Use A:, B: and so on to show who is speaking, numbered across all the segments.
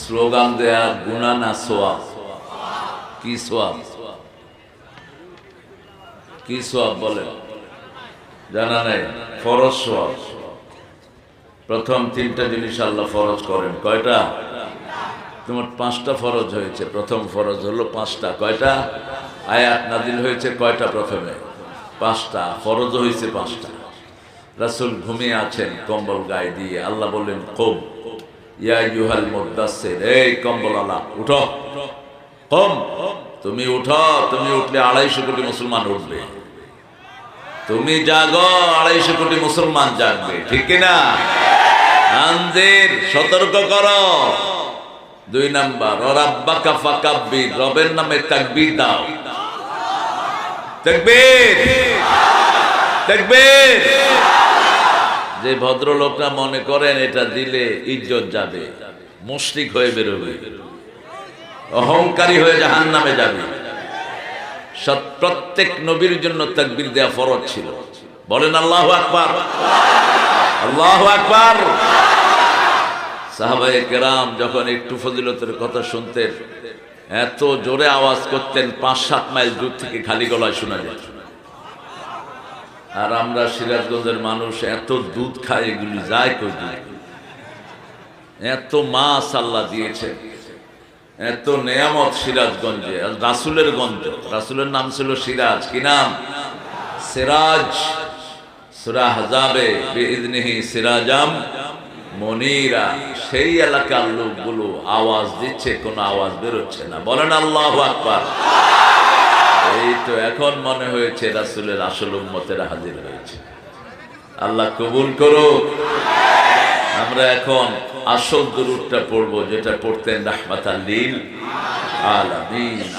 A: Slogan দেয়া গুণা না সোয়াব কি সোয়াব কি সোয়াব বলেন জানা নাই, ফরজ সোয়াব প্রথম তিনটা জিনিস আল্লাহ ফরজ করেন। কয়টা? তোমার পাঁচটা ফরজ হয়েছে। প্রথম ফরজ হলো পাঁচটা। কয়টা? আয়াত নাজিল হয়েছে কয়টা প্রথমে? পাঁচটা। ফরজ হয়েছে পাঁচটা। রাসুল ঘুমিয়ে আছেন, কম্বল গায়ে দিয়ে। আল্লাহ বললেন, কম। ইয়া ইউহাল মুদাসসির, এই কম্বল আলা উঠো। কম, তুমি উঠো, তুমি উঠলে আড়াইশো কোটি সতর্ক করো। দুই নাম্বার রবের নামে তাকবীর দাও। তাকবীর! তাকবীর! যে ভদ্রলোকটা মনে করেন এটা দিলে ইজ্জত যাবে, মুশরিক হয়ে বেরোবে, অহংকারী হয়ে জাহান নামে যাবে প্রত্যেক নবীর জন্য তাকবীর দেয়া ফরজ ছিল। বলেন আল্লাহ আকবার। আল্লাহ আকবার। সাহাবায়ে কেরাম যখন একটু ফজিলতের কথা শুনতেন, এত জোরে আওয়াজ করতেন, পাঁচ সাত মাইল দূর থেকে খালি গলায় শোনা যায় আর আমরা সিরাজগঞ্জের মানুষ এত দুধ খায় এগুলি যায় কই এত মাছ আল্লাহ দিয়েছে। এত নেয়ামত সিরাজগঞ্জে। রাসুলের গঞ্জ। রাসুলের নাম ছিল সিরাজ। কি নাম? সিরাজ। সুরা সিরাজাম মনিরা। সেই এলাকার লোকগুলো আওয়াজ দিচ্ছে, কোনো আওয়াজ বেরোচ্ছে না। বলেন আল্লাহ আকবার। এই তো এখন মনে হয়েছে রাসুলের আসল উম্মতেরা হাজির হয়েছে। আল্লাহ কবুল করো আমরা এখন আসল দুরুদটা পড়ব, যেটা পড়তেন রাহমাত আল্লিল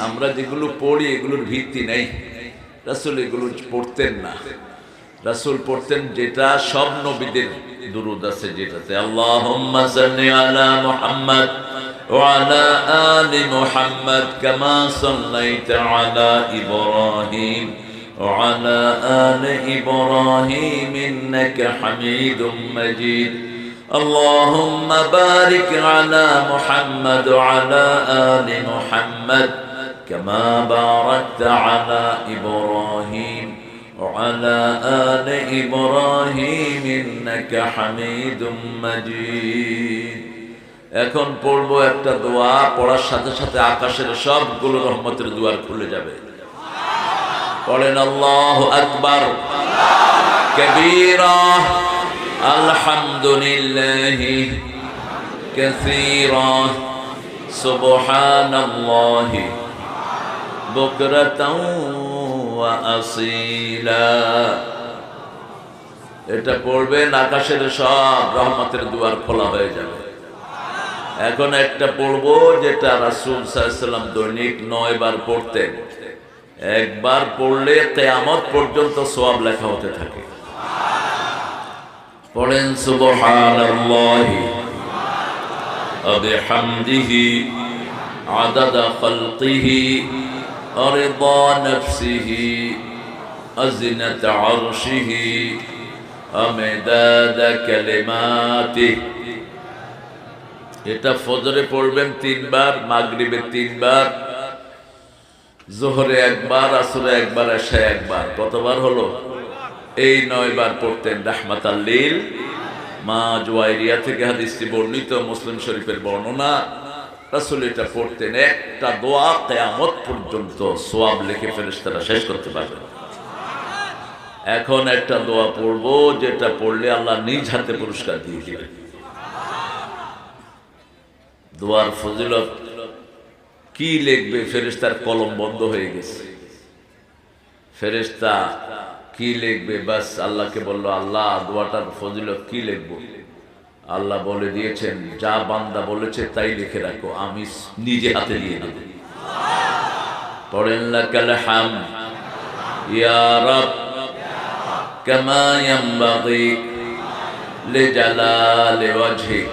A: আমরা যেগুলো পড়ি, এগুলোর ভিত্তি নেই। রাসুল এগুলো পড়তেন না। রাসুল পড়তেন যেটা সব নবীদের দুরুদ আছে যেটাতে আল্লাহুম্মা সাল্লি আলা মুহাম্মদ وعلى آل محمد كما صليت على إبراهيم وعلى آل إبراهيم إنك حميد مجيد اللهم بارك على محمد وعلى آل محمد كما باركت على إبراهيم وعلى آل إبراهيم إنك حميد مجيد এখন পড়বো একটা দোয়া পড়ার সাথে সাথে আকাশের সবগুলো রহমতের দুয়ার খুলে যাবে পড়েন আল্লাহ আকবার কবীরা আলহামদুলিল্লাহ কাসীরা সুবহানাল্লাহ বুকরাতাও ওয়া আসীলা এটা পড়বেন আকাশের সব রহমতের দুয়ার খোলা হয়ে যাবে এখন একটা পড়বো যেটা রাসুল সাল্লাম দৈনিক নয় বার পড়তেন একবার পড়লে কেয়ামত পর্যন্ত সোয়াব লেখা হতে থাকে পড়েন সুবহানাল্লাহি وبحمده عدد خلقه ورضا نفسه أزنة عرشه ومداد كلماته এটা ফজরে পড়বেন তিনবার মাগরিবে তিনবার জোহরে একবার আসরে একবার এশায় একবার কতবার হলো এই নয়বার পড়তেন রাহমাত আল্লিল মা জুয়াইরিয়া থেকে হাদিসটি বর্ণিত মুসলিম শরীফের বর্ণনা রাসুল এটা পড়তেন, একটা দোয়া কেয়ামত পর্যন্ত সোয়াব লিখে ফেরেশতারা শেষ করতে পারবে এখন একটা দোয়া পড়ব, যেটা পড়লে আল্লাহ নিজ হাতে পুরস্কার দিয়ে দিবেন। দোয়ার ফজিলত কি লিখবে ফেরেস্তার কলম বন্ধ হয়ে গেছে। ফেরেস্তা কি লিখবে, বাস আল্লাহকে বলল, আল্লাহ দোয়াটার ফজিলত কি লিখব? আল্লাহ বলে দিয়েছেন যা বান্দা বলেছে তাই লিখে রাখো আমি নিজে হাতে দিয়ে দেব পড়েন লাকাল হাম ইয়া রব কামা ইয়ানবাগি লিজালালি ওয়াজহিক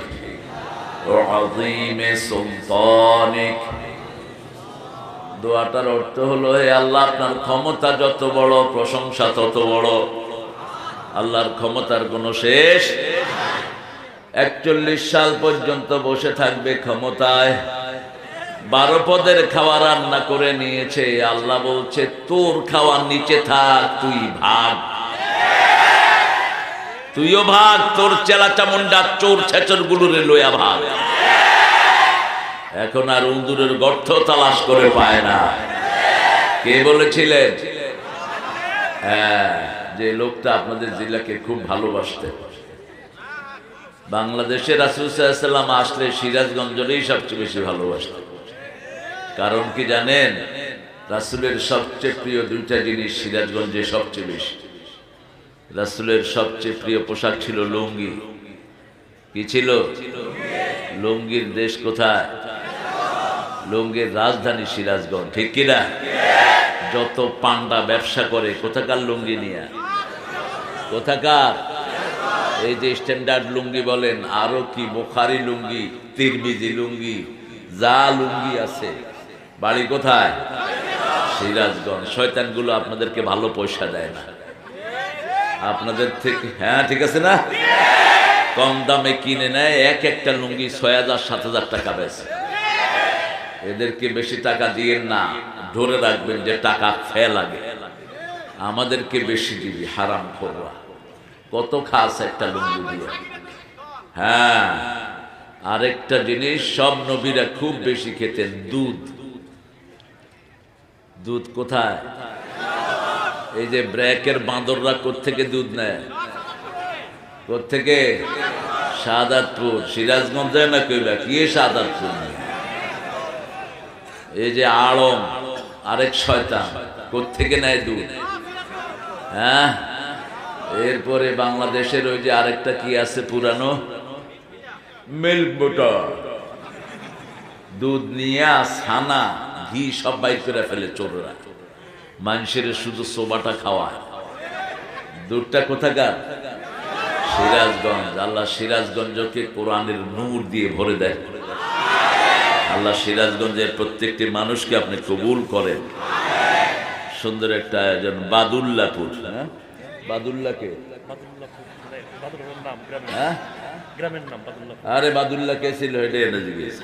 A: وعظيم سلطانك দোয়াটার অর্থ হলো হে আল্লাহ আপনার ক্ষমতা যত বড় প্রশংসা তত বড় আল্লাহর ক্ষমতার কোনো শেষ একচল্লিশ সাল পর্যন্ত বসে থাকবে ক্ষমতায়। বারো পদের খাওয়া রান্না করে নিয়েছে। আল্লাহ বলছে, তোর খাওয়া নিচে থাক, তুই ভাগ। তুইও ভাগ, তোর চেলা চামুন্ডা চোর ছেচর গুলোরে লইয়া ভাগ। এখন আর উন্দুরের গর্ত তালাশ করে পায় না। কে বলেছিলেন? হ্যাঁ যে লোকটা আপনাদের জেলাকে খুব ভালোবাসতেন। বাংলাদেশের রাসুলসাল্লাম আসলে সিরাজগঞ্জেরই সবচেয়ে বেশি ভালোবাসতেন কারণ কি জানেন? রাসুলের সবচেয়ে প্রিয় দুইটা জিনিস সিরাজগঞ্জে সবচেয়ে বেশি। রাসুলের সবচেয়ে প্রিয় পোশাক ছিল লুঙ্গি। কি ছিল? লুঙ্গির দেশ কোথায়? লুঙ্গির রাজধানী সিরাজগঞ্জ, ঠিক কিনা যত পান্ডা ব্যবসা করে, কোথাকার লুঙ্গি নিয়ে? কোথাকার? এই যে স্ট্যান্ডার্ড লুঙ্গি বলেন, আরও কি, বোখারি লুঙ্গি, তিরমিজি লুঙ্গি, যা লুঙ্গি আছে। বাড়ি কোথায়? সিরাজগঞ্জ। শয়তানগুলো আপনাদেরকে ভালো পয়সা দেয় না। আপনাদের থেকে হ্যাঁ ঠিক আছে না? কম দামে কিনে নেয়, এক একটা লুঙ্গি ছয় হাজার, সাত হাজার টাকা বেছে এদেরকে বেশি টাকা দিয়ে না, ধরে রাখবেন যে টাকা ফে লাগে আমাদেরকে বেশি দিবি হারাম খোরা কত খাস একটা লুঙ্গি দিয়ে। হ্যাঁ আরেকটা জিনিস, সব নবীরা খুব বেশি খেতেন, দুধ। দুধ কোথায়? এই যে ব্র্যাকের বাঁদররা থেকে দুধ নেয়? থেকে সাদাতপুর, সিরাজগঞ্জে না কইবা কি সাদাতপুর? এই যে আড়ম আরেক শয়তান থেকে নেয় দুধ? হ্যাঁ? এরপরে বাংলাদেশের ওই যে আরেকটা কি আছে পুরানো? মিল্ক বুটার দুধ নিয়ে ছানা, ঘি সব বাইর করে ফেলে চোররা। মানুষের শুধু সোবাটা খাওয়ায় দুধটা কোথাকার? সিরাজগঞ্জ। আল্লাহ সিরাজগঞ্জকে কোরআনের নূর দিয়ে ভরে দেয়। আল্লাহ সিরাজগঞ্জের প্রত্যেকটি মানুষকে আপনি কবুল করেন। সুন্দর একটা আয়োজন, বাদুল্লাপুর হ্যাঁ? বাদুল্লাহকে হ্যাঁ?
B: নাম বাদুল্লাহ
A: আরে বাদুল্লাহ কে ছিল? এটা এনে জিজ্ঞেস।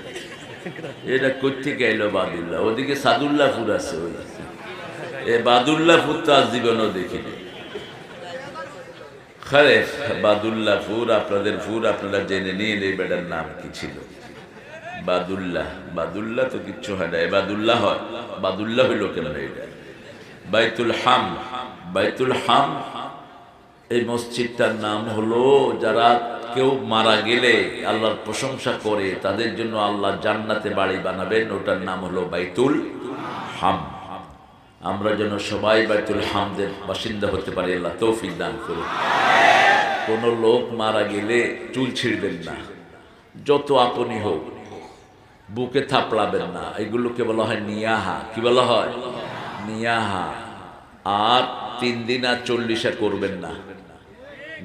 A: এটা কোথেকে এলো বাদুল্লাহ? ওদিকে সাদুল্লাহপুর আছে ওই এ বাদুল্লাহপুর তো আজ জীবনও দেখিনি। খারে বাদুল্লাহপুর আপনাদের ফুর আপনারা জেনে নিন এই বেটার নাম কি ছিল? বাদুল্লাহ বাদুল্লাহ তো কিচ্ছু হয় না। এ বাদুল্লাহ হয়। বাদুল্লাহ হইল কেন এটা? বাইতুল হাম বাইতুল হাম এই মসজিদটার নাম হলো যারা কেউ মারা গেলে আল্লাহর প্রশংসা করে, তাদের জন্য আল্লাহ জান্নাতে বাড়ি বানাবেন। ওটার নাম হলো বাইতুল হাম। আমরা যেন সবাই বাইতুল হামদের বাসিন্দা হতে পারি, আল্লাহ তৌফিক দান করুন কোন লোক মারা গেলে চুল ছিঁড়বেন না, যত আপনি হোক, বুকে থাপড়াবেন না। এগুলোকে বলা হয় নিয়াহা। কি বলা হয়? নিয়াহা। আর তিন দিন আর চল্লিশে করবেন না।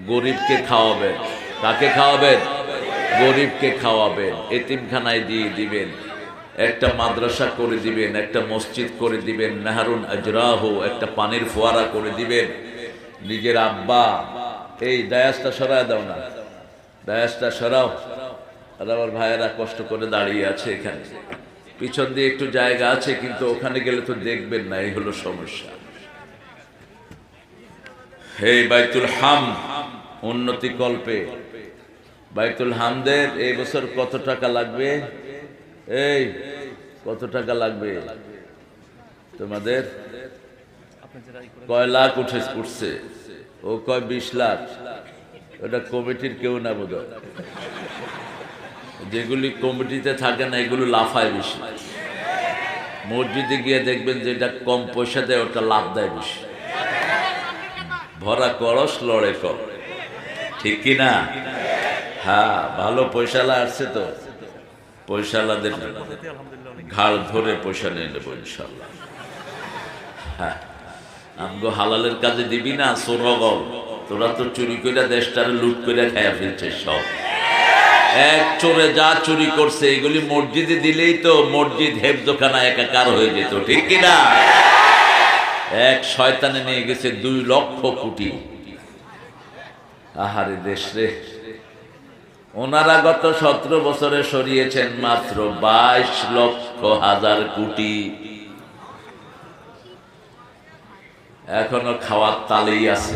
A: গরিবকে খাওয়াবেন। কাকে খাওয়াবেন? গরিবকে খাওয়াবেন। এতিমখানায় দিয়ে দিবেন। একটা মাদ্রাসা করে দিবেন, একটা মসজিদ করে দিবেন, মেহারুন আজরাহ, একটা পানির ফোয়ারা করে দিবেন। নিজের আব্বা, এই দায়াসটা সরায় দাও না। দায়াসটা সরাও। আর আমার ভাইয়েরা কষ্ট করে দাঁড়িয়ে আছে এখানে। পিছন দিয়ে একটু জায়গা আছে, কিন্তু ওখানে গেলে তো দেখবেন না, এই হলো সমস্যা। হে বাইতুল হাম, উন্নতি কল্পে। বাইতুল হামদের এই বছর কত টাকা লাগবে? এই, কত টাকা লাগবে? তোমাদের কয় লাখ উঠে উঠছে। ও কয় বিশ লাখ। ওটা কমিটির কেউ না বোধ যেগুলি কমিটিতে থাকে না, এগুলো লাফায় বেশি। মসজিদে গিয়ে দেখবেন যেটা কম পয়সা দেয়, ওটা লাভ দেয় বেশি। ভরা করস লড়ে কর ঠিক কি না? হ্যাঁ ভালো পয়সালা আসছে তো। পয়সালাদের ঘাড় ধরে পয়সা নিয়ে নেব ইনশাল্লাহ হ্যাঁ আমগো হালালের কাজে দিবি না সোরগল তোরা তো চুরি করে দেশটারে লুট করে খাইয়া ফেলছে সব। এক চোরে যা চুরি করছে, এগুলি মসজিদে দিলেই তো মসজিদ হেফজোখানা একাকার হয়ে যেত। ঠিক কিনা এক শয়তানে নিয়ে গেছে দুই লক্ষ কোটি। আহারে দেশ রে। ওনারা গত সতেরো বছরে সরিয়েছেন মাত্র বাইশ লক্ষ হাজার কোটি। এখনও খাওয়ার তালেই আছে।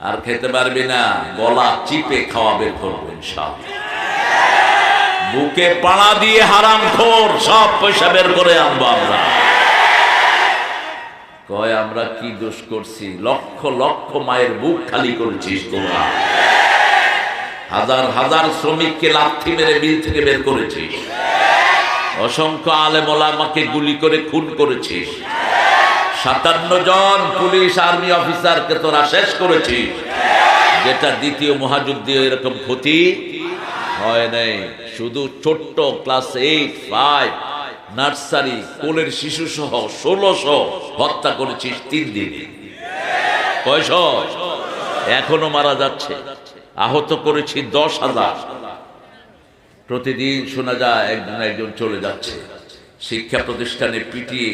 A: আর খেতে পারবি না, গলা চিপে খাওয়া বের করবেন সব বুকে পাড়া দিয়ে হারাম খোর সব পয়সা বের করে আনব আমরা। কয়, আমরা কি দোষ করছি? লক্ষ লক্ষ মায়ের বুক খালি করেছিস তোমরা হাজার হাজার শ্রমিককে লাথি মেরে বিল থেকে বের করেছিস অসংখ্য আলেম ওলামাকে গুলি করে খুন করেছিস সাতান্ন জন পুলিশ, আর্মি অফিসারকে তোরা শেষ করেছিস যেটা দ্বিতীয় মহাযুদ্ধে এরকম ক্ষতি হয় নাই। শুধু ছোট্ট ক্লাস এইট, ফাইভ নার্সারি, কোলের শিশু সহ ষোলোশো হত্যা করেছিস তিন দিনে। এখনও মারা যাচ্ছে। আহত করেছি দশ হাজার। প্রতিদিন শোনা যায় একজন একজন চলে যাচ্ছে। শিক্ষা প্রতিষ্ঠানে পিটিয়ে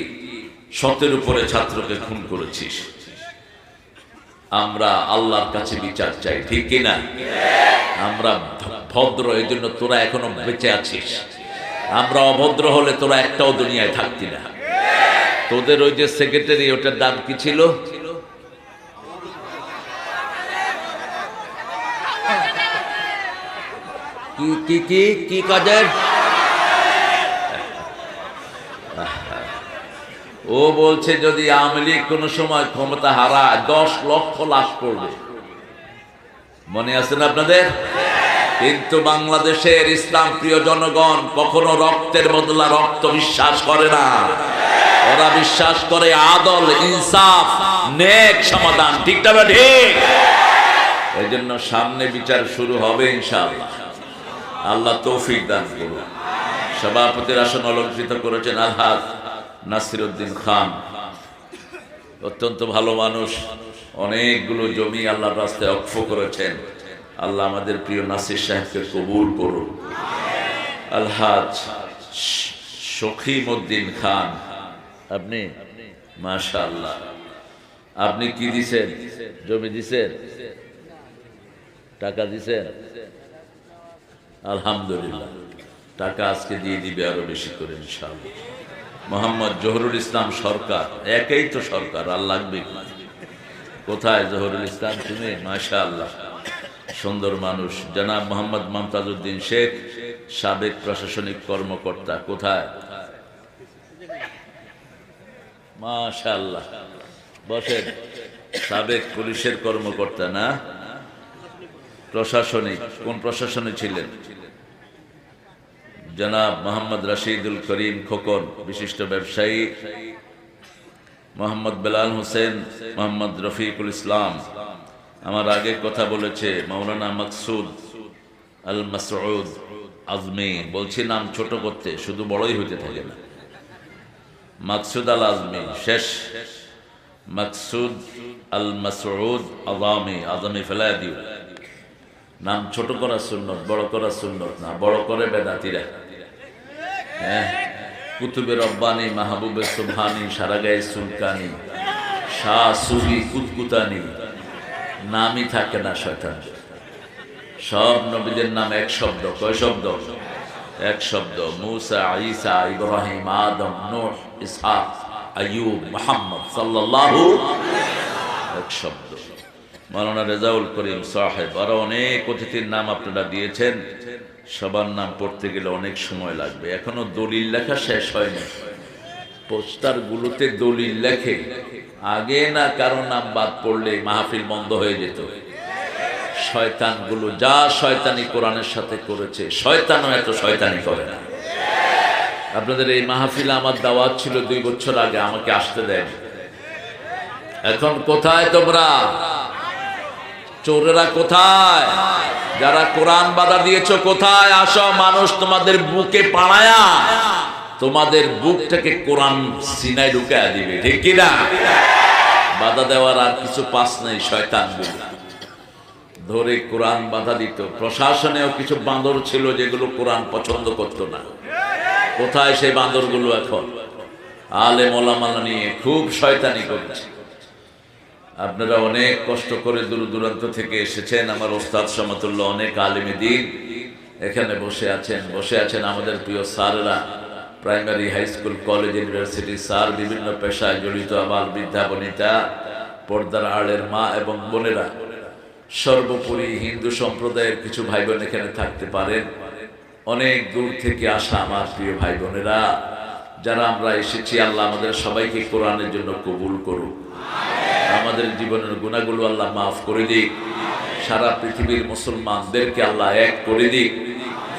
A: শতের উপরে ছাত্রকে খুন করেছিস। আমরা আল্লাহর কাছে বিচার চাই, ঠিক কিনা? আমরা ভদ্র এই জন্য তোরা এখনও বেঁচে আছিস। আমরা অভদ্র হলে তোরা একটাও দুনিয়ায় থাকতি না। তোদের ওই যে সেক্রেটারি ওটার দাম কি ছিল? কি কি কি কাজের? ও বলছে, যদি আওয়ামী লীগ কোনো সময় ক্ষমতা হারায়, দশ লক্ষ লাশ পড়বে। মনে আছে না আপনাদের? কিন্তু বাংলাদেশের ইসলাম প্রিয় জনগণ কখনো রক্তের বদলা রক্ত বিশ্বাস করে না। ওরা বিশ্বাস করে আদল, ইনসাফ, নেক সমাধান। ঠিক না ঠিক। এই জন্য সামনে বিচার শুরু হবে ইনশাআল্লাহ। আল্লাহ তৌফিক দান করুন। সভাপতির আসন অলঙ্কৃত করেছেন আলহাজ নাসিরুদ্দিন খান। অত্যন্ত ভালো মানুষ। অনেকগুলো জমি আল্লাহর রাস্তায় অক্ষ করেছেন। আল্লাহ আমাদের প্রিয় নাসির সাহেবকে কবুল করুন আলহাজ শখিমুদ্দিন খান, আপনি? মাশা আল্লাহ আপনি কি দিছেন? জমি দিছেন? টাকা দিছেন? আলহামদুলিল্লাহ। টাকা আজকে দিয়ে দিবে আরও বেশি করে, ইনশাআল্লাহ। মোহাম্মদ জহরুল ইসলাম সরকার, একেই তো সরকার, আর লাগবে কোথায় জহরুল ইসলাম? তুমি মাশা আল্লাহ সুন্দর মানুষ। জনাব মোহাম্মদ মমতাজউদ্দিন শেখ, সাবেক প্রশাসনিক কর্মকর্তা, কোথায়? মাশা আল্লাহ বসেন। সাবেক পুলিশের কর্মকর্তা, না? প্রশাসনিক। কোন প্রশাসনে ছিলেন? জনাব মোহাম্মদ রশিদুল করিম খোকন, বিশিষ্ট ব্যবসায়ী। মোহাম্মদ বেলাল হোসেন, মোহাম্মদ রফিকুল ইসলাম। আমার আগে কথা বলেছে মৌলানা মকসুদ আল মাসউদ আজমি। বলছি, নাম ছোট করতে, শুধু বড়ই হইতে থাকে না। মাকসুদ আল আজমি শেষ। মাকসুদ আল মাসউদ আজামি, আজমি ফেলায় দিও। নাম ছোট করা সুন্নত, বড় করা সুন্নত না, বড় করে বেদাতিরা। হ্যাঁ? কুতুবে রব্বানি, মাহবুবে সুবহানি, সারাগায়ে সুলকানি, শাহ সুফি কুতকুতানি। নামই থাকে না শয়তান। সব নবীদের নাম এক শব্দ। কয় শব্দ? এক শব্দ। মুসা, ঈসা, ইব্রাহিম, আদম, নূহ, ইসহাক, আইয়ুব, মুহাম্মদ সাল্লাল্লাহু এক শব্দ। মাওলানা রেজাউল করিম সাহেব, আরও অনেক অতিথির নাম আপনারা দিয়েছেন। সবার নাম পড়তে গেলে অনেক সময় লাগবে। এখনও দলিল লেখা শেষ হয়নি। পোস্টার গুলোতে দলিল লেখে। আগে না কারও নাম বাদ পড়লে মাহফিল বন্ধ হয়ে যেত। শয়তানগুলো যা শয়তানি কোরআনের সাথে করেছে, শয়তানও এত শয়তানি করে না। আপনাদের এই মাহফিল আমার দাওয়াত ছিল দুই বছর আগে, আমাকে আসতে দেন এখন কোথায় তোমরা? চোরেরা কোথায়? যারা কোরআন বাধা দিয়েছ কোথায়? আসো, মানুষ তোমাদের বুকে পাড়ায়া। তোমাদের বুকটাকে কোরআন সিনায় ঢুকায় দিবে, ঠিক কিনা বাধা দেওয়ার আর কিছু পাস নেই, শয়তান ধরে কোরআন বাধা দিত। প্রশাসনেও কিছু বাঁদর ছিল যেগুলো কোরআন পছন্দ করতো না। কোথায় সেই বাঁদরগুলো এখন? আলে মোলামালা নিয়ে খুব শয়তানি করছে। আপনারা অনেক কষ্ট করে দূর দূরান্ত থেকে এসেছেন। আমার ওস্তাদ সমতুল্য অনেক আলিমী দিন এখানে বসে আছেন। বসে আছেন আমাদের প্রিয় স্যাররা। Primary high school college university sir বিভিন্ন পেশায় জড়িত আমার বৃদ্ধা বনিতা, পর্দার আড়ের মা এবং বোনেরা। সর্বোপরি হিন্দু সম্প্রদায়ের কিছু ভাই বোন এখানে থাকতে পারেন। অনেক দূর থেকে আসা আমার প্রিয় ভাই বোনেরা যারা আমরা এসেছি, আল্লাহ আমাদের সবাইকে কোরআনের জন্য কবুল করুক। আমাদের জীবনের গুণাগুলো আল্লাহ মাফ করে দিক। সারা পৃথিবীর মুসলমানদেরকে আল্লাহ এক করে দিক।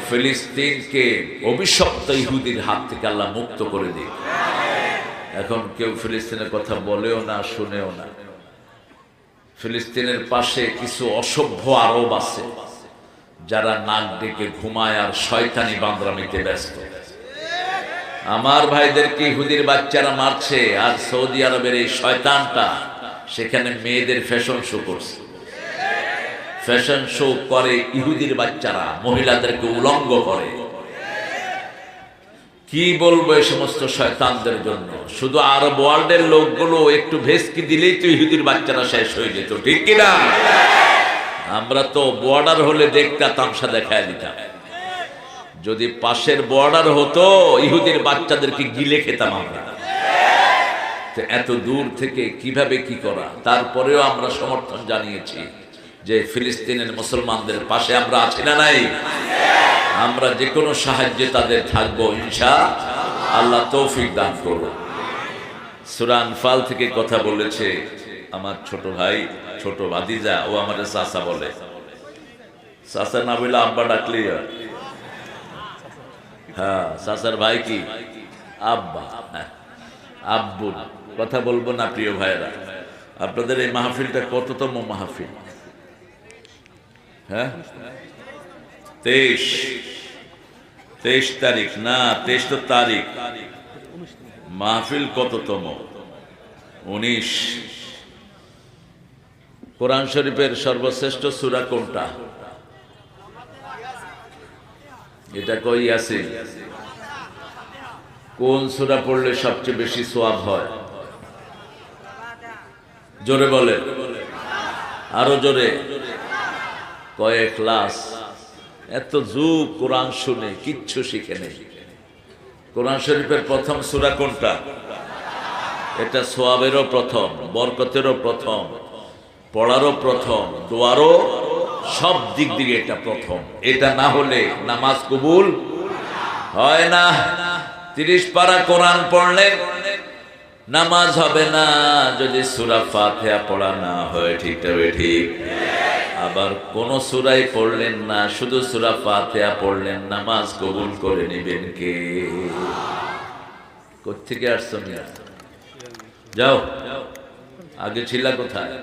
A: ফিলিস্তিনকে অভিশপ্ত ইহুদির হাত থেকে আল্লাহ মুক্ত করে দিক। এখন কেউ ফিলিস্তিনের কথা বলেও না, শুনেও না। ফিলিস্তিনের পাশে কিছু অসভ্য আরব আছে, যারা নাক ডেকে ঘুমায় আর শয়তানি বান্দ্রামিতে ব্যস্ত। আমার ভাইদেরকে ইহুদির বাচ্চারা মারছে? আর সৌদি আরবের এই শয়তানটা, সেখানে মেয়েদের ফ্যাশন শো করছে। ফ্যাশন শো করে ইহুদির বাচ্চারা, মহিলাদেরকে উলঙ্গ করে। কি বলব এই সমস্ত শয়তানদের জন্য? শুধু আরব ওয়ার্ল্ডের লোকগুলো একটু ভেসকি দিলেই তো ইহুদির বাচ্চারা শেষ হয়ে যেত, ঠিক কিনা আমরা তো বর্ডার হলে দেখতাম তামসা দেখায় দিতাম। যদি পাশের বর্ডার হতো, ইহুদির বাচ্চাদেরকে গিলে খেতাম আমরা। এত দূর থেকে কীভাবে কি করা? তারপরেও আমরা সমর্থন জানিয়েছি। যে ফিলিস্তিনের মুসলমানদের পাশে আমরা আছি না নাই? আমরা যে কোনো সাহায্যে তাদের থাকব ইনশা আল্লাহ তৌফিক দান করব সুরান ফাল থেকে কথা বলেছে আমার ছোট ভাই ছোট ভাতিজা ও আমার চাচা বলে। চাচা না বলে আব্বা ডাকলেই হয়। চাচার ভাই কি? আব্বা হ্যাঁ, আব্বু কথা বলব না প্রিয় ভাইরা আপনাদের এই মাহফিলটা কততম মাহফিল? হ্যাঁ? তেইশ। তেইশ তারিখ, না, তেইশ তো তারিখ। মাহফিল কততম? উনিশ। কোরআন শরীফের সর্বশ্রেষ্ঠ সুরা কোনটা? এটা কই আছে? কোন সুরা পড়লে সবচেয়ে বেশি সোয়াব হয়? জোরে বলে আরও জোরে। কয়েক ক্লাস, এত যুগ কোরআন শুনে, কিচ্ছু শিখে নেই। কোরআন শরীফের প্রথম সুরা কোনটা? এটা সোয়াবেরও প্রথম, বরকতেরও প্রথম, পড়ারও প্রথম, দোয়ারও সব দিক দিকে এটা প্রথম। এটা না হলে নামাজ কবুল হয় না। তিরিশ পারা কোরআন পড়লে নামাজ হবে না। যদি সুরা ফাতিহা পড়া না হয়, ঠিক ঠিক। আবার কোন সুরাই পড়লেন না, শুধু সুরা ফাতিহা পড়লেন, নামাজ কবুল করে নেবেন কে? কোথেকে আসছো যাও। আগে ছিলা কোথায়?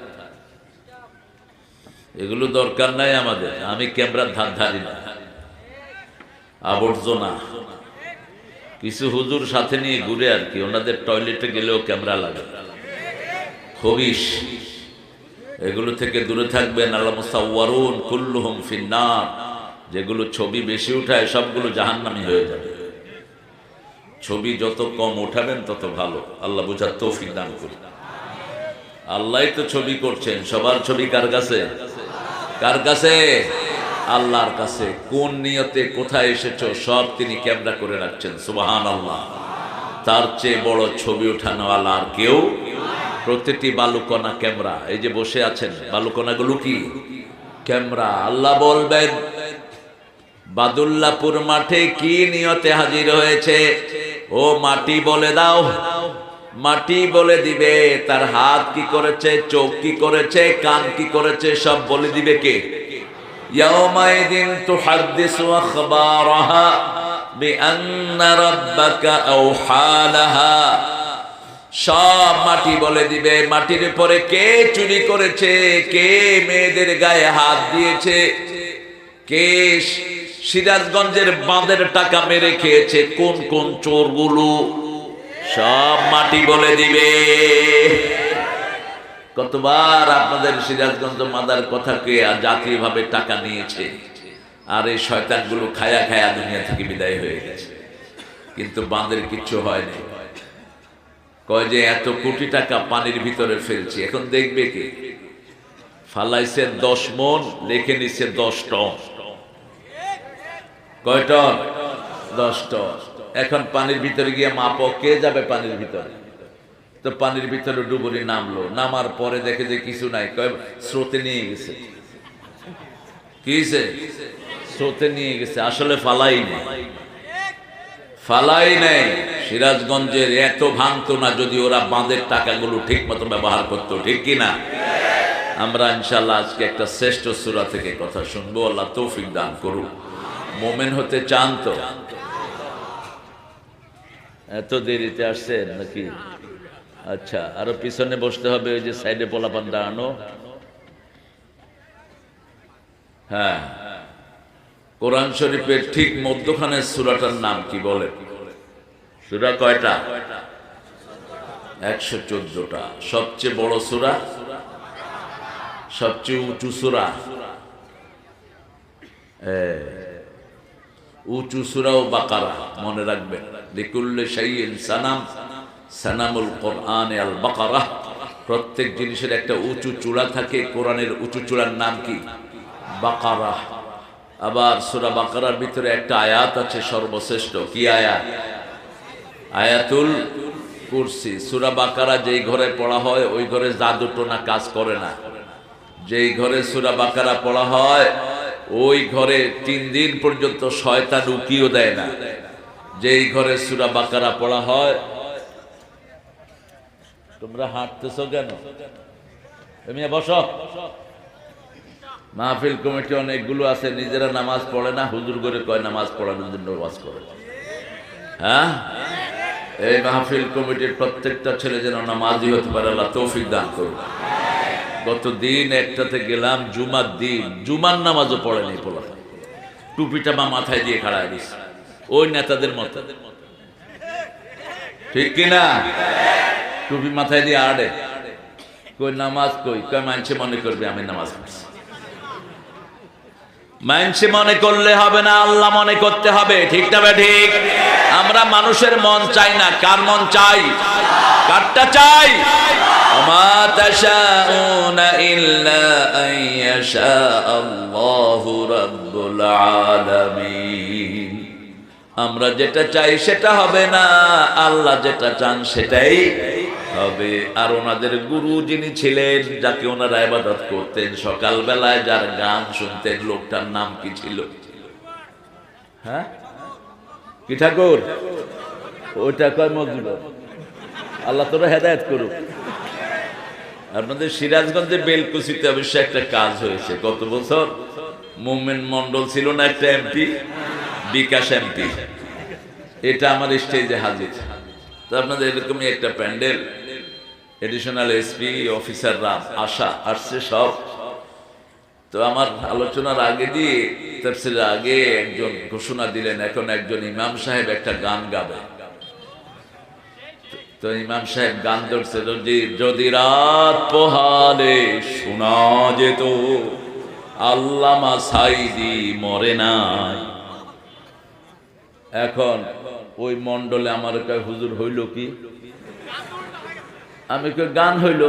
A: এগুলো দরকার নাই আমাদের, আমি ক্যামেরার ধার ধারি না। আবর্জনা। কিছু হুজুর সাথে নিয়ে ঘুরে আর কি, ওনাদের টয়লেটে গেলেও ক্যামেরা লাগে। খবিস এগুলো থেকে দূরে থাকবেন আল্লাহ ফিন্নার। যেগুলো ছবি বেশি উঠায় সবগুলো জাহান্নামি হয়ে যাবে। ছবি যত কম উঠাবেন তত ভালো। আল্লাহ বুঝার তৌফিক দান করুন। আল্লাহ তো ছবি করছেন। সবার ছবি কার কাছে? কার কাছে? আল্লাহর কাছে। কোন নিয়তে কোথায় এসেছ সব তিনি ক্যামেরা করে রাখছেন। সুবাহান আল্লাহ তার চেয়ে বড় ছবি ওঠানোওয়ালা আর কেউ প্রতিটি বালুকণা ক্যামেরা, এই যে বসে আছেন, বালুকণাগুলো কি? ক্যামেরা, আল্লাহ বলবেন, বাদুল্লাপুর মাঠে কি নিয়তে হাজির হয়েছে? ও মাটি বলে দাও, মাটি বলে দিবে, তার হাত কি করেছে, চোখ কি করেছে, কান কি করেছে, সব বলে দিবে কে? বিআন্না রাব্বাকা সব মাটি বলে দিবে। মাটির পরে কে চুরি করেছে? কে মেয়েদের গায়ে হাত দিয়েছে? কে সিরাজগঞ্জের বাঁধের টাকা মেরে খেয়েছে? কোন কোন চোরগুলো? সব মাটি বলে দিবে। কতবার আপনাদের সিরাজগঞ্জ মাদার কথাকে জাতীয়ভাবে টাকা নিয়েছে। আর এই শয়তানগুলো খায়া খায়া দুনিয়া থেকে বিদায় হয়ে গেছে। কিন্তু বাঁধের কিচ্ছু হয়নি কয় যে এত কোটি টাকা পানির ভিতরে ফেলছি। এখন দেখবে কি? ফালাইছে দশ মন, লেখে নিচ্ছে দশ টন। কয় টন? দশ টন। এখন পানির ভিতরে গিয়ে মাপ কে যাবে পানির ভিতরে? তো পানির ভিতরে ডুবুরি নামলো। নামার পরে দেখে যে কিছু নাই। কয়, স্রোতে নিয়ে গেছে। কি স্রোতে নিয়ে গেছে। আসলে ফালাই নেই ফালাই নেই। সিরাজগঞ্জের এত ভাঙতো না, যদি ওরা বাঁধের টাকাগুলো ঠিক মতো ব্যবহার করতো, ঠিক কি না? আমরা ইনশাল্লাহ আজকে একটা শ্রেষ্ঠ সুরা থেকে কথা শুনব, আল্লাহ তৌফিক দান করুক। মোমেন হতে চান তো? এত দেরিতে আসছেন নাকি? আচ্ছা আরও পিছনে বসতে হবে, ওই যে সাইডে পোলাপান দাঁড়ানো হ্যাঁ। কোরআন শরীফের ঠিক মধ্যখানের সুরাটার নাম কি বলে? সুরা কয়টা? একশো চোদ্দটা। সবচেয়ে বড় সুরা? সবচেয়ে উঁচু সুরা? উঁচু সুরাও বাকারা, মনে রাখবেন। লিকুল্লে শাইইন সানাম, সানামুল কোরআন আল বাকারা। প্রত্যেক জিনিসের একটা উঁচু চূড়া থাকে। কোরআনের উঁচু চূড়ার নাম কি? বাকারা। আবার সুরা বাকারার ভিতরে একটা আয়াত আছে সর্বশ্রেষ্ঠ। কি আয়াত? আয়াতুল কুরসি। সুরা বাকারা যেই ঘরে পড়া হয়, ওই ঘরে জাদু টোনা কাজ করে না। যেই ঘরে সুরা বাকারা পড়া হয়, ওই ঘরে তিন দিন পর্যন্ত শয়তান উকিও দেয় না। যেই ঘরে সুরা বাকারা পড়া হয়, তোমরা হাঁটতেছ কেন? তুমি বসো। মাহফিল কমিটি অনেকগুলো আছে, নিজেরা নামাজ পড়ে না, হুজুর করে কয় নামাজ পড়ানোর জন্য নামাজ পড়ে হ্যাঁ? এই মাহফিল কমিটির প্রত্যেকটা ছেলে যেন নামাজি হতে পারে, আল্লাহ তৌফিক দান করুন গত দিন একটাতে গেলাম, জুমার দিন, জুমার নামাজও পড়েনি পোলা টুপিটা মা মাথায় দিয়ে খাড়ায় দিস ওই নেতাদের মতো। ঠিক কিনা টুপি মাথায় দিয়ে আড়ে। কই নামাজ কই? কই মানছে মনে করবে আমি নামাজ পড়ছি। মানুষে মনে করলে হবে না, আল্লাহ মনে করতে হবে। ঠিক না ঠিক? আমরা মানুষের মন চাই না, কার মন চাই? কারটা চাই? আমরা যেটা চাই সেটা হবে না, আল্লাহ যেটা চান সেটাই হবে। আর ওনাদের গুরু যিনি ছিলেন, যাকে ওনারা ইবাদত করতেন, সকালবেলায় যার গান শুনতেন, লোকটার নাম কি ছিল? হ্যাঁ? কি ঠাকুর? ওইটা কয় মজুর আল্লাহ তোরা হেদায়ত করুক। আপনাদের সিরাজগঞ্জে বেলকুচিতে অবশ্য একটা কাজ হয়েছে। গত বছর মোমেন মন্ডল ছিল না একটা এমপি? বিকাশ এমপি। এটা আমার স্টেজে হাজির। তো আপনাদের এরকমই একটা প্যান্ডেল। এডিশনাল এসপি অফিসাররা আসা আসছে সব। তো আমার আলোচনার আগে দিয়ে, তাফসিরের আগে একজন ঘোষণা দিলেন, এখন একজন ইমাম সাহেব একটা গান গাবে। তো ইমাম সাহেব গান ধরছে, যদি রাত পোহালে শোনা যেত, আল্লামা সাইদি মরে নাই। এখন ওই মন্ডলে আমার হুজুর হইল কি? আমি কই, গান হইল।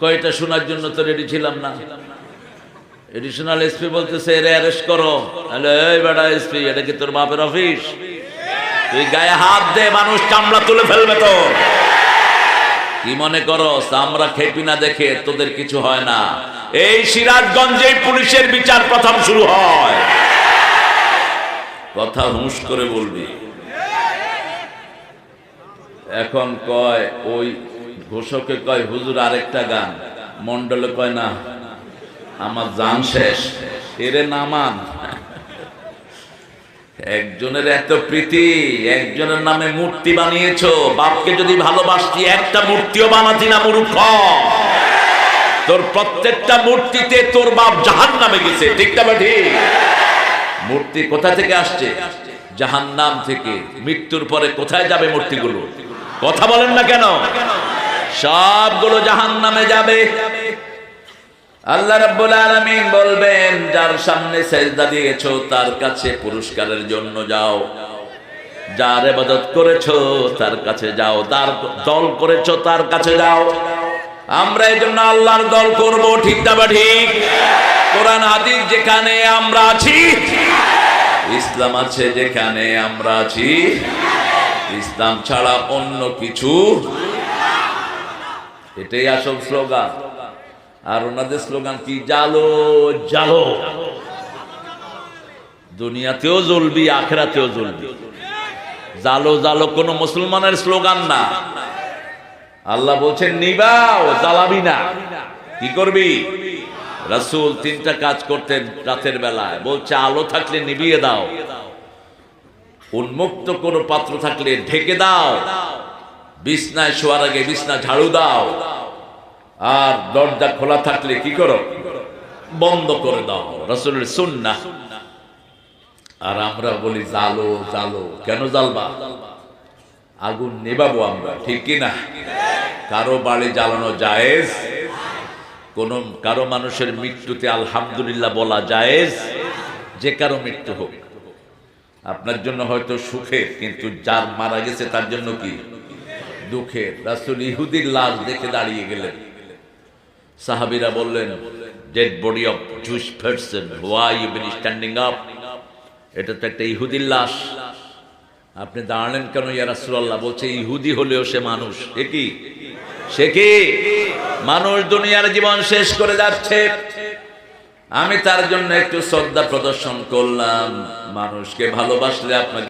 A: কয়টা শোনার জন্য তো রেডি ছিলাম না। এডিশনাল এসপি বলতেছে, এর অ্যারেস্ট করো। হ্যালো এই বেটা এসপি এটা কি তোর বাপের অফিস তুই গায়ে হাত দে, মানুষ চামড়া তুলে ফেলবে তো। কি মনে করো, চামড়া খেপি না দেখে তোদের কিছু হয় না। এই সিরাজগঞ্জে পুলিশের বিচার প্রথম শুরু হয়। কথা হুঁশ করে বলবি। এখন কয়, ওই ঘোষকে কয়, হুজুর, আরেকটা গান। মন্ডলে কয়, না, আমার জান শেষ, এরে নামান। একজনের এত প্রীতি, একজনের নামে মূর্তি বানিয়েছো, বাপকে যদি ভালোবাসতি, একটা মূর্তিও বানাতি না, মূর্খ। তোর প্রত্যেকটা মূর্তিতে তোর বাপ জাহান নামে গেছে, ঠিক না ঠিক মূর্তি কোথা থেকে আসছে? জাহান নাম থেকে। মৃত্যুর পরে কোথায় যাবে মূর্তিগুলো? কথা বলেন না কেন? সবগুলো জাহান নামে যাবে। আল্লাহ রাব্বুল বলবেন, যার সামনে সেজদা তার কাছে পুরস্কারের জন্য যাও। যার করেছ, তার কাছে যাও। তার দল করেছ, তার কাছে যাও। আমরা এই জন্য আল্লাহর দল করব, ঠিক না বা ঠিক? কোরআন, হাদিস যেখানে আমরা আছি, ইসলাম আছে যেখানে আমরা আছি। ইসলাম ছাড়া অন্য কিছু এটাই আসল স্লোগান। আর ওনাদের স্লোগান কি? জালো জালো। দুনিয়াতেও জ্বলবি, আখেরাতেও জ্বলবি। জালো জালো কোনো মুসলমানের স্লোগান না। আল্লাহ বলছেন, নিবাও, জ্বালাবি না। কি করবি? রাসূল তিনটা কাজ করতেন রাতের বেলায়। বলছে, আলো থাকলে নিভিয়ে দাও। উন্মুক্ত কোনো পাত্র থাকলে ঢেকে দাও। বিছনায় শোয়ার আগে বিছনা ঝাড়ু দাও। আর দরজা খোলা থাকলে কি করো? বন্ধ করে দাও। রসুলের সুন্না আর আমরা বলি, জালো জালো। কেন জ্বালবা? আগুন নেবাবো আমরা, ঠিক কি না? কারও বাড়ি জ্বালানো জায়েজ? কোন, কারও মানুষের মৃত্যুতে আলহামদুলিল্লাহ বলা জায়েজ? যে কারও মৃত্যু হোক। আপনার জন্য হয়তো সুখের কিন্তু যার মারা গেছে তার জন্য কি? দুঃখের রাসুল ইহুদির লাশ দেখে দাঁড়িয়ে গেলেন। সাহাবিরা বললেন dead body of Jews person why you been standing up এটা তো একটা ইহুদির লাশ। আপনি দাঁড়ালেন কেন ইয়া রাসূলুল্লাহ? বলছে, ইহুদি হলেও সে মানুষ। সে কি? সে কি? মানুষ দুনিয়ার জীবন শেষ করে যাচ্ছে। আমি তার জন্য একটু শ্রদ্ধা প্রদর্শন করলাম। মানুষকে ভালোবাসলে আপনাকে